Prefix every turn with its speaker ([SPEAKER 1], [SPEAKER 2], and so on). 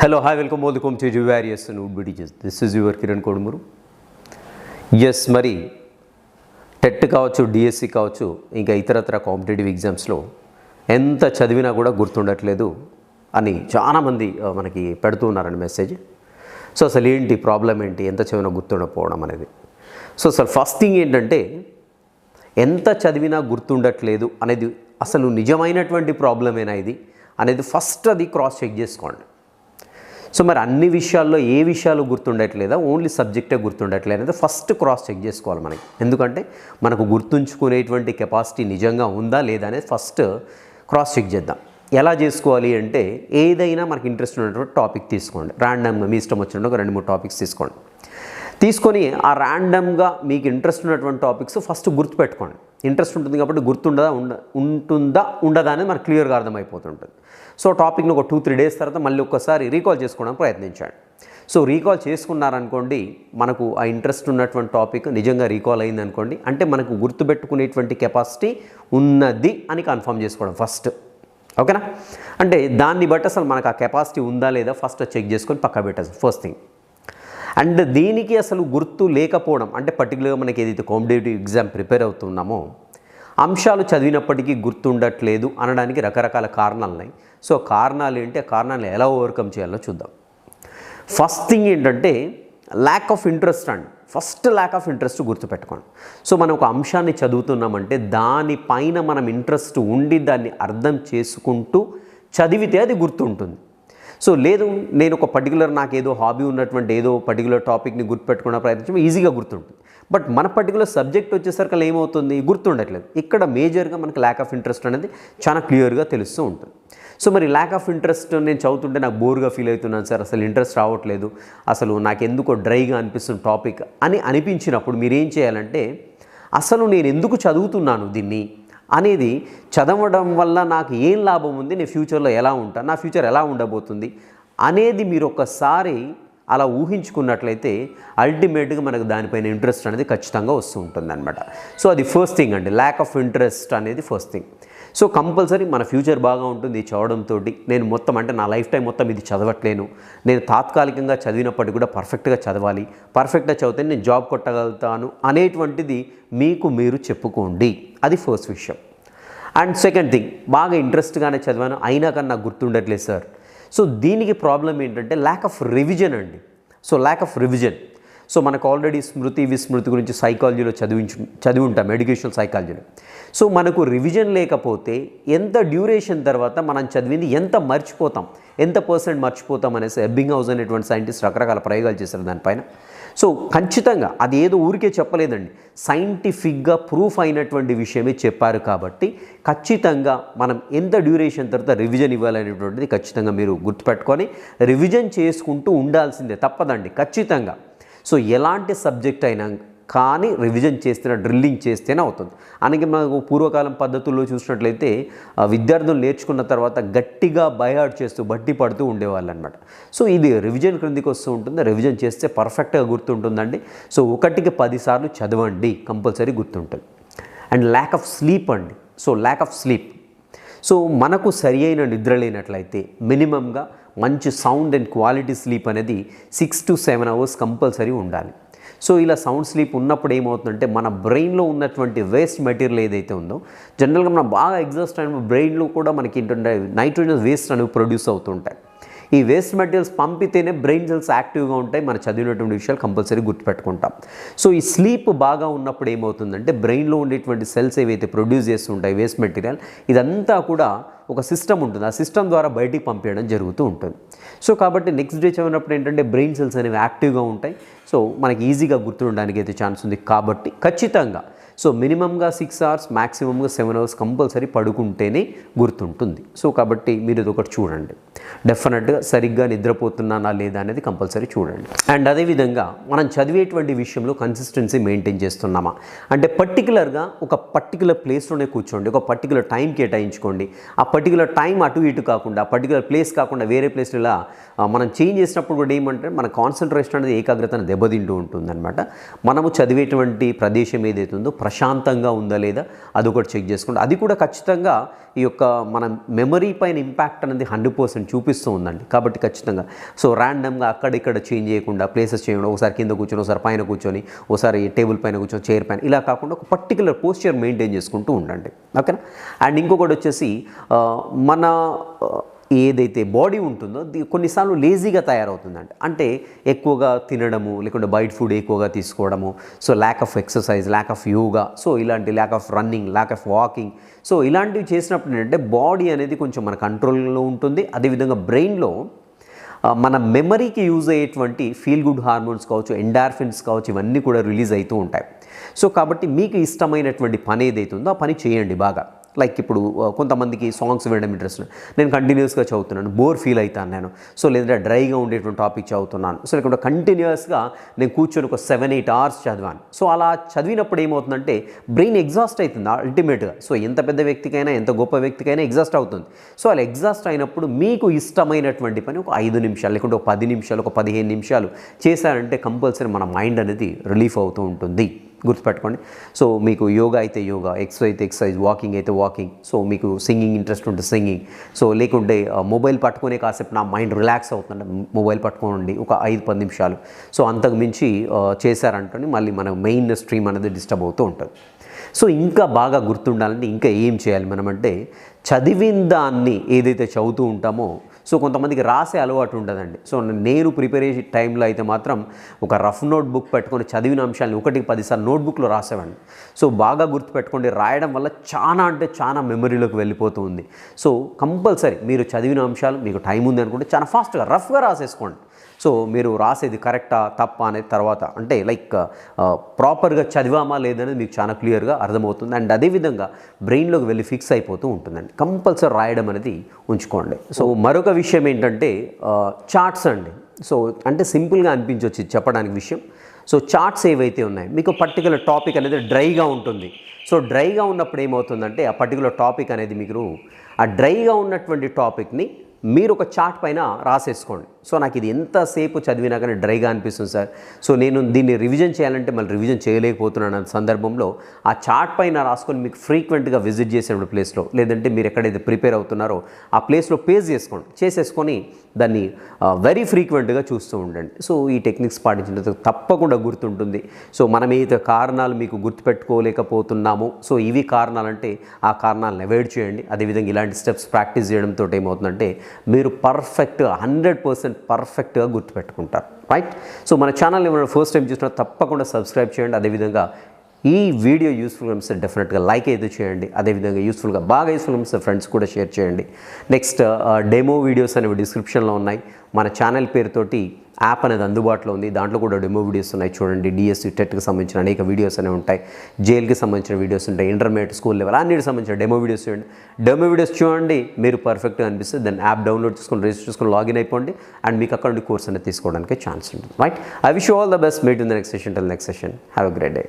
[SPEAKER 1] Hello hi welcome welcome to various would be teachers this is your Kiran Kodumuru yes మరి TET కావచ్చు DSC కావచ్చు ఇంకా ఇతరత్ర competitive ఎగ్జామ్స్లో ఎంత చదివినా కూడా గుర్తుండట్లేదు అని చాలామంది మనకి పెడుతూ ఉన్నారండి మెసేజ్ సో అసలు ఏంటి ప్రాబ్లం ఏంటి? ఎంత చదివినా గుర్తుండకపోవడం అనేది. సో అసలు ఫస్ట్ థింగ్ ఏంటంటే ఎంత చదివినా గుర్తుండట్లేదు అనేది అసలు నిజమైనటువంటి ప్రాబ్లమేనా ఇది? అనేది ఫస్ట్ అది క్రాస్ చెక్ చేసుకోండి. సో మరి అన్ని విషయాల్లో ఏ విషయాలు గుర్తుండట్లేదా? ఓన్లీ సబ్జెక్టే గుర్తుండట్లేదు అనేది ఫస్ట్ క్రాస్ చెక్ చేసుకోవాలి మనకి. ఎందుకంటే మనకు గుర్తుంచుకునేటువంటి కెపాసిటీ నిజంగా ఉందా లేదా అనేది ఫస్ట్ క్రాస్ చెక్ చేద్దాం. ఎలా చేసుకోవాలి అంటే ఏదైనా మనకి ఇంట్రెస్ట్ ఉన్నటువంటి టాపిక్ తీసుకోండి. ర్యాండమ్గా మీ ఇష్టం వచ్చినట్టు ఒక రెండు మూడు టాపిక్స్ తీసుకోండి. తీసుకొని ఆ ర్యాండమ్గా మీకు ఇంట్రెస్ట్ ఉన్నటువంటి టాపిక్స్ ఫస్ట్ గుర్తుపెట్టుకోండి. ఇంట్రెస్ట్ ఉంటుంది కాబట్టి గుర్తుండదా ఉండ ఉంటుందా ఉండదా అనేది మనకు క్లియర్గా అర్థమైపోతుంటుంది. సో టాపిక్ని ఒక టూ త్రీ డేస్ తర్వాత మళ్ళీ ఒక్కసారి రీకాల్ చేసుకోవడానికి ప్రయత్నించండి. సో రీకాల్ చేసుకున్నారనుకోండి మనకు ఆ ఇంట్రెస్ట్ ఉన్నటువంటి టాపిక్ నిజంగా రీకాల్ అయింది అనుకోండి అంటే మనకు గుర్తుపెట్టుకునేటువంటి కెపాసిటీ ఉన్నది అని కన్ఫర్మ్ చేసుకోవడం ఫస్ట్. ఓకేనా? అంటే దాన్ని బట్టి అసలు మనకు ఆ కెపాసిటీ ఉందా లేదా ఫస్ట్ చెక్ చేసుకొని పక్క పెట్టాలి ఫస్ట్ థింగ్. అండ్ దీనికి అసలు గుర్తు లేకపోవడం అంటే పర్టికులర్గా మనకి ఏదైతే కాంపిటేటివ్ ఎగ్జామ్ ప్రిపేర్ అవుతున్నామో అంశాలు చదివినప్పటికీ గుర్తుండట్లేదు అనడానికి రకరకాల కారణాలు ఉన్నాయి. సో కారణాలు ఏంటి? ఆ కారణాలు ఎలా ఓవర్కమ్ చేయాలో చూద్దాం. ఫస్ట్ థింగ్ ఏంటంటే lack of interest and. First lack of interest గుర్తుపెట్టుకోండి. సో మనం ఒక అంశాన్ని చదువుతున్నామంటే దానిపైన మనం ఇంట్రెస్ట్ ఉండి దాన్ని అర్థం చేసుకుంటూ చదివితే అది గుర్తుంటుంది. సో లేదు నేను ఒక పర్టికులర్ నాకు ఏదో హాబీ ఉన్నటువంటి ఏదో పర్టికులర్ టాపిక్ని గుర్తుపెట్టుకున్న ప్రయత్నించడం ఈజీగా గుర్తుంటుంది. బట్ మన పర్టికులర్ సబ్జెక్ట్ వచ్చేసరికి అలా ఏమవుతుంది? గుర్తుండట్లేదు. ఇక్కడ మేజర్గా మనకి ల్యాక్ ఆఫ్ ఇంట్రెస్ట్ అనేది చాలా క్లియర్గా తెలుస్తూ ఉంటుంది. సో మరి ల్యాక్ ఆఫ్ ఇంట్రెస్ట్ నేను చదువుతుంటే నాకు బోర్గా ఫీల్ అవుతున్నాను సార్. అసలు ఇంట్రెస్ట్ రావట్లేదు. అసలు నాకు ఎందుకో డ్రైగా అనిపిస్తుంది టాపిక్ అని అనిపించినప్పుడు మీరు ఏం చేయాలంటే అసలు నేను ఎందుకు చదువుతున్నాను దీన్ని? అనేది చదవడం వల్ల నాకు ఏం లాభం ఉంది నేను ఫ్యూచర్లో ఎలా ఉంటాను నా ఫ్యూచర్ ఎలా ఉండబోతుంది అనేది మీరు ఒకసారి అలా ఊహించుకున్నట్లయితే అల్టిమేట్గా మనకు దానిపైన ఇంట్రెస్ట్ అనేది ఖచ్చితంగా వస్తూ ఉంటుంది అనమాట సో అది ఫస్ట్ థింగ్ అండి. ల్యాక్ ఆఫ్ ఇంట్రెస్ట్ అనేది ఫస్ట్ థింగ్ సో కంపల్సరీ మన ఫ్యూచర్ బాగా ఉంటుంది చదవడంతో నేను మొత్తం అంటే నా లైఫ్ టైం మొత్తం ఇది చదవట్లేను. నేను తాత్కాలికంగా చదివినప్పటికీ కూడా పర్ఫెక్ట్గా చదవాలి. పర్ఫెక్ట్గా చదివితే నేను జాబ్ కొట్టగలుగుతాను అనేటువంటిది మీకు మీరు చెప్పుకోండి. అది ఫస్ట్ విషయం. అండ్ సెకండ్ థింగ్ బాగా ఇంట్రెస్ట్గానే చదివాను అయినా కానీ నాకు గుర్తుండట్లేదు సార్ సో దీనికి ప్రాబ్లం ఏంటంటే ల్యాక్ ఆఫ్ రివిజన్ అండి. So lack of revision so మనకు ఆల్రెడీ స్మృతి విస్మృతి గురించి సైకాలజీలో చదివించు చదివి ఉంటాం ఎడ్యుకేషనల్ సైకాలజీలో సో మనకు రివిజన్ లేకపోతే ఎంత డ్యూరేషన్ తర్వాత మనం చదివింది ఎంత మర్చిపోతాం? ఎంత పర్సెంట్ మర్చిపోతాం అనేసి ఎబ్బింగ్ హౌస్ అనేటువంటి సైంటిస్ట్ రకరకాల ప్రయోగాలు చేశారు దానిపైన. సో ఖచ్చితంగా అది ఏదో ఊరికే చెప్పలేదండి. సైంటిఫిక్గా ప్రూఫ్ అయినటువంటి విషయమే చెప్పారు కాబట్టి ఖచ్చితంగా మనం ఎంత డ్యూరేషన్ తర్వాత రివిజన్ ఇవ్వాలనేటువంటిది ఖచ్చితంగా మీరు గుర్తుపెట్టుకొని రివిజన్ చేసుకుంటూ ఉండాల్సిందే తప్పదండి ఖచ్చితంగా. సో ఎలాంటి సబ్జెక్ట్ అయినా కానీ రివిజన్ చేస్తేనే డ్రిల్లింగ్ చేస్తేనే అవుతుంది. అందుకే మనకు పూర్వకాలం పద్ధతుల్లో చూసినట్లయితే ఆ, విద్యార్థులు నేర్చుకున్న తర్వాత గట్టిగా బైహార్డ్ చేస్తూ బట్టి పడుతూ ఉండేవాళ్ళు అనమాట సో ఇది రివిజన్ క్రిందికి వస్తూ ఉంటుంది. రివిజన్ చేస్తే పర్ఫెక్ట్గా గుర్తుంటుందండి. సో ఒకటికి పదిసార్లు చదవండి. కంపల్సరీ గుర్తుంటుంది. అండ్ ల్యాక్ ఆఫ్ స్లీప్ అండి. So lack of sleep so మనకు సరి అయిన నిద్ర లేనట్లయితే మినిమంగా మంచి సౌండ్ అండ్ క్వాలిటీ స్లీప్ అనేది six to seven hours compulsory ఉండాలి. సో ఇలా సౌండ్ స్లీప్ ఉన్నప్పుడు ఏమవుతుందంటే మన బ్రెయిన్లో ఉన్నటువంటి వేస్ట్ మెటీరియల్ ఏదైతే ఉందో జనరల్గా మనం బాగా ఎగ్జాస్ట్ అయిన బ్రెయిన్లో కూడా మనకి ఏంటంటే నైట్రోజన్ వేస్ట్ అనేవి ప్రొడ్యూస్ అవుతుంటాయి. ఈ వేస్ట్ మెటీరియల్స్ పంపితేనే బ్రెయిన్ సెల్స్ యాక్టివ్గా ఉంటాయి. మనం చదివినటువంటి విషయాలు కంపల్సరీ గుర్తుపెట్టుకుంటాం. సో ఈ స్లీప్ బాగా ఉన్నప్పుడు ఏమవుతుందంటే బ్రెయిన్లో ఉండేటువంటి సెల్స్ ఏవైతే ప్రొడ్యూస్ చేస్తుంటాయి వేస్ట్ మెటీరియల్ ఇదంతా కూడా ఒక సిస్టమ్ ఉంటుంది. ఆ సిస్టమ్ ద్వారా బయటికి పంపించడం జరుగుతూ ఉంటుంది. సో కాబట్టి నెక్స్ట్ డే చదివినప్పుడు ఏంటంటే బ్రెయిన్ సెల్స్ అనేవి యాక్టివ్గా ఉంటాయి. సో మనకి ఈజీగా గుర్తుండడానికి అయితే ఛాన్స్ ఉంది. కాబట్టి ఖచ్చితంగా సో మినిమంగా సిక్స్ అవర్స్ మ్యాక్సిమంగా సెవెన్ అవర్స్ కంపల్సరీ పడుకుంటేనే గుర్తుంటుంది. సో కాబట్టి మీరు ఇది ఒకటి చూడండి. డెఫినెట్గా సరిగ్గా నిద్రపోతున్నానా లేదా అనేది కంపల్సరీ చూడండి. అండ్ అదేవిధంగా మనం చదివేటువంటి విషయంలో కన్సిస్టెన్సీ మెయింటైన్ చేస్తున్నామా? అంటే పర్టికులర్గా ఒక పర్టికులర్ ప్లేస్లోనే కూర్చోండి. ఒక పర్టికులర్ టైం కేటాయించుకోండి. ఆ పర్టికులర్ టైం అటు ఇటు కాకుండా ఆ పర్టికులర్ ప్లేస్ కాకుండా వేరే ప్లేస్లో ఇలా మనం చేంజ్ చేసినప్పుడు కూడా ఏమంటే మన కాన్సన్ట్రేషన్ అనేది ఏకాగ్రతను దెబ్బతింటూ ఉంటుందన్నమాట. మనము చదివేటువంటి ప్రదేశం ఏదైతుందో ప్రశాంతంగా ఉందా లేదా అది ఒకటి చెక్ చేసుకోండి. అది కూడా ఖచ్చితంగా ఈ యొక్క మన మెమరీ పైన ఇంపాక్ట్ అనేది హండ్రెడ్ పర్సెంట్ చూపిస్తూ ఉందండి. కాబట్టి ఖచ్చితంగా. సో ర్యాండమ్గా అక్కడ ఇక్కడ చేంజ్ చేయకుండా ప్లేసెస్ చేయకుండా ఒకసారి కింద కూర్చొని ఒకసారి పైన కూర్చొని ఒకసారి టేబుల్ పైన కూర్చొని చైర్ పైన ఇలా కాకుండా ఒక పర్టికులర్ పోస్చర్ మెయింటైన్ చేసుకుంటూ ఉండండి. ఓకేనా? అండ్ ఇంకొకటి వచ్చేసి మన ఏదైతే బాడీ ఉంటుందో కొన్నిసార్లు లేజీగా తయారవుతుందండి అంటే ఎక్కువగా తినడము లేకుంటే బయట ఫుడ్ ఎక్కువగా తీసుకోవడము so lack of exercise lack of yoga so ఇలాంటి lack of running lack of walking so ఇలాంటివి చేసినప్పుడు ఏంటంటే బాడీ అనేది కొంచెం మన కంట్రోల్లో ఉంటుంది. అదేవిధంగా బ్రెయిన్లో మన మెమరీకి యూజ్ అయ్యేటువంటి ఫీల్ గుడ్ హార్మోన్స్ కావచ్చు ఎండార్ఫిన్స్ కావచ్చు ఇవన్నీ కూడా రిలీజ్ అవుతూ ఉంటాయి. సో కాబట్టి మీకు ఇష్టమైనటువంటి పని ఏదైతుందో ఆ పని చేయండి బాగా. లైక్ ఇప్పుడు కొంతమందికి సాంగ్స్ వినడం ఇంట్రెస్ట్ నేను కంటిన్యూస్గా చదువుతున్నాను బోర్ ఫీల్ అవుతాను నేను. సో లేదంటే డ్రైగా ఉండేటువంటి టాపిక్ చదువుతున్నాను. సో లేకుంటే కంటిన్యూస్గా నేను కూర్చొని ఒక సెవెన్ ఎయిట్ అవర్స్ చదివాను. సో అలా చదివినప్పుడు ఏమవుతుందంటే బ్రెయిన్ ఎగ్జాస్ట్ అవుతుంది అల్టిమేట్గా సో ఎంత పెద్ద వ్యక్తికైనా ఎంత గొప్ప వ్యక్తికైనా ఎగ్జాస్ట్ అవుతుంది. సో అలా ఎగ్జాస్ట్ అయినప్పుడు మీకు ఇష్టమైనటువంటి పని ఒక ఐదు నిమిషాలు లేకుంటే ఒక పది నిమిషాలు ఒక పదిహేను నిమిషాలు చేశారంటే కంపల్సరీ మన మైండ్ అనేది రిలీఫ్ అవుతూ ఉంటుంది. గుర్తుపెట్టుకోండి. సో మీకు యోగా అయితే యోగా ఎక్సర్సైజ్ అయితే ఎక్సర్సైజ్ వాకింగ్ అయితే వాకింగ్ సో మీకు సింగింగ్ ఇంట్రెస్ట్ ఉంటే సింగింగ్. సో లేకుంటే మొబైల్ పట్టుకునే కాసేపు నా మైండ్ రిలాక్స్ అవుతుంది మొబైల్ పట్టుకోండి ఒక ఐదు పది నిమిషాలు. సో అంతకు మించి చేశారంటే మళ్ళీ మన మెయిన్ స్ట్రీమ్ అనేది డిస్టర్బ్ అవుతూ ఉంటుంది. సో ఇంకా బాగా గుర్తుండాలంటే ఇంకా ఏం చేయాలి మనం అంటే చదివిన దాన్ని ఏదైతే చదువుతూ ఉంటామో సో కొంతమందికి రాసే అలవాటు ఉండదండి. సో నేను ప్రిపేర్ చేసే టైంలో అయితే మాత్రం ఒక రఫ్ నోట్ బుక్ పెట్టుకొని చదివిన అంశాలను ఒకటికి పదిసార్లు నోట్బుక్లో రాసేవాడిని. సో బాగా గుర్తుపెట్టుకోండి రాయడం వల్ల చాలా అంటే చాలా మెమరీలోకి వెళ్ళిపోతుంది. సో కంపల్సరీ మీరు చదివిన అంశాలు మీకు టైం ఉంది అనుకుంటే చాలా ఫాస్ట్గా రఫ్గా రాసేసుకోండి. సో మీరు రాసేది కరెక్టా తప్ప అనేది తర్వాత అంటే లైక్ ప్రాపర్గా చదివామా లేదనేది మీకు చాలా క్లియర్గా అర్థమవుతుంది. అండ్ అదేవిధంగా బ్రెయిన్లోకి వెళ్ళి ఫిక్స్ అయిపోతూ ఉంటుందండి. కంపల్సరీ రాయడం అనేది ఉంచుకోండి. సో మరొక విషయం ఏంటంటే చార్ట్స్ అండి. సో అంటే సింపుల్గా అనిపించవచ్చు చెప్పడానికి విషయం. సో చార్ట్స్ ఏవైతే ఉన్నాయో మీకు పర్టికులర్ టాపిక్ అనేది డ్రైగా ఉంటుంది. సో డ్రైగా ఉన్నప్పుడు ఏమవుతుందంటే ఆ పర్టికులర్ టాపిక్ అనేది మీరు ఆ డ్రైగా ఉన్నటువంటి టాపిక్ని మీరు ఒక చార్ట్ పైన రాసేసుకోండి. సో నాకు ఇది ఎంతసేపు చదివినా కానీ డ్రైగా అనిపిస్తుంది సార్. సో నేను దీన్ని రివిజన్ చేయాలంటే మళ్ళీ రివిజన్ చేయలేకపోతున్నాను అన్న సందర్భంలో ఆ చార్ట్ పైన రాసుకొని మీకు ఫ్రీక్వెంట్గా విజిట్ చేసేటువంటి ప్లేస్లో లేదంటే మీరు ఎక్కడైతే ప్రిపేర్ అవుతున్నారో ఆ ప్లేస్లో పేజ్ చేసుకోండి. చేసేసుకొని దాన్ని వెరీ ఫ్రీక్వెంట్గా చూస్తూ ఉండండి. సో ఈ టెక్నిక్స్ పాటించిన తప్పకుండా గుర్తుంటుంది. సో మనం ఏదైతే కారణాలు మీకు గుర్తుపెట్టుకోలేకపోతున్నామో సో ఇవి కారణాలంటే ఆ కారణాలను అవాయిడ్ చేయండి. అదేవిధంగా ఇలాంటి స్టెప్స్ ప్రాక్టీస్ చేయడంతో ఏమవుతుందంటే మీరు పర్ఫెక్ట్ హండ్రెడ్ పర్సెంట్ పర్ఫెక్ట్గా గుర్తుపెట్టుకుంటారు. రైట్ సో మన ఛానల్ని ఏమైనా ఫస్ట్ టైం చూసినా తప్పకుండా సబ్స్క్రైబ్ చేయండి. అదేవిధంగా ఈ వీడియో యూస్ఫుల్ అనిపిస్తే డెఫినెట్గా లైక్ అయితే చేయండి. అదేవిధంగా యూస్ఫుల్గా బాగా యూస్ఫుల్ అనిపిస్తే ఫ్రెండ్స్ కూడా షేర్ చేయండి. నెక్స్ట్ డెమో వీడియోస్ అనేవి డిస్క్రిప్షన్లో ఉన్నాయి. మన ఛానల్ పేరుతోటి యాప్ అనేది అందుబాటులో ఉంది. దాంట్లో కూడా డెమో వీడియోస్ ఉన్నాయి చూడండి. డిఎస్సి టెట్కి సంబంధించిన అనేక వీడియోస్ అనేవి ఉంటాయి. జైల్కి సంబంధించిన వీడియోస్ ఉంటాయి. ఇంటర్మీడియట్ స్కూల్ లెవెల్ అన్నిటికి సంబంధించిన డెమో వీడియోస్ చూడండి. డెమో వీడియోస్ చూడండి. మీరు పర్ఫెక్ట్గా అనిపిస్తుంది దాన్ని యాప్ డౌన్లోడ్ చేసుకుని రిజిస్టర్ చేసుకొని లాగిన్ అయిపోండి. అండ్ మీకు అక్కడ నుండి కోర్స్ అనేది తీసుకోవడానికి ఛాన్స్ ఉంటుంది. Right I wish all the best meet in the next session till next session have a great day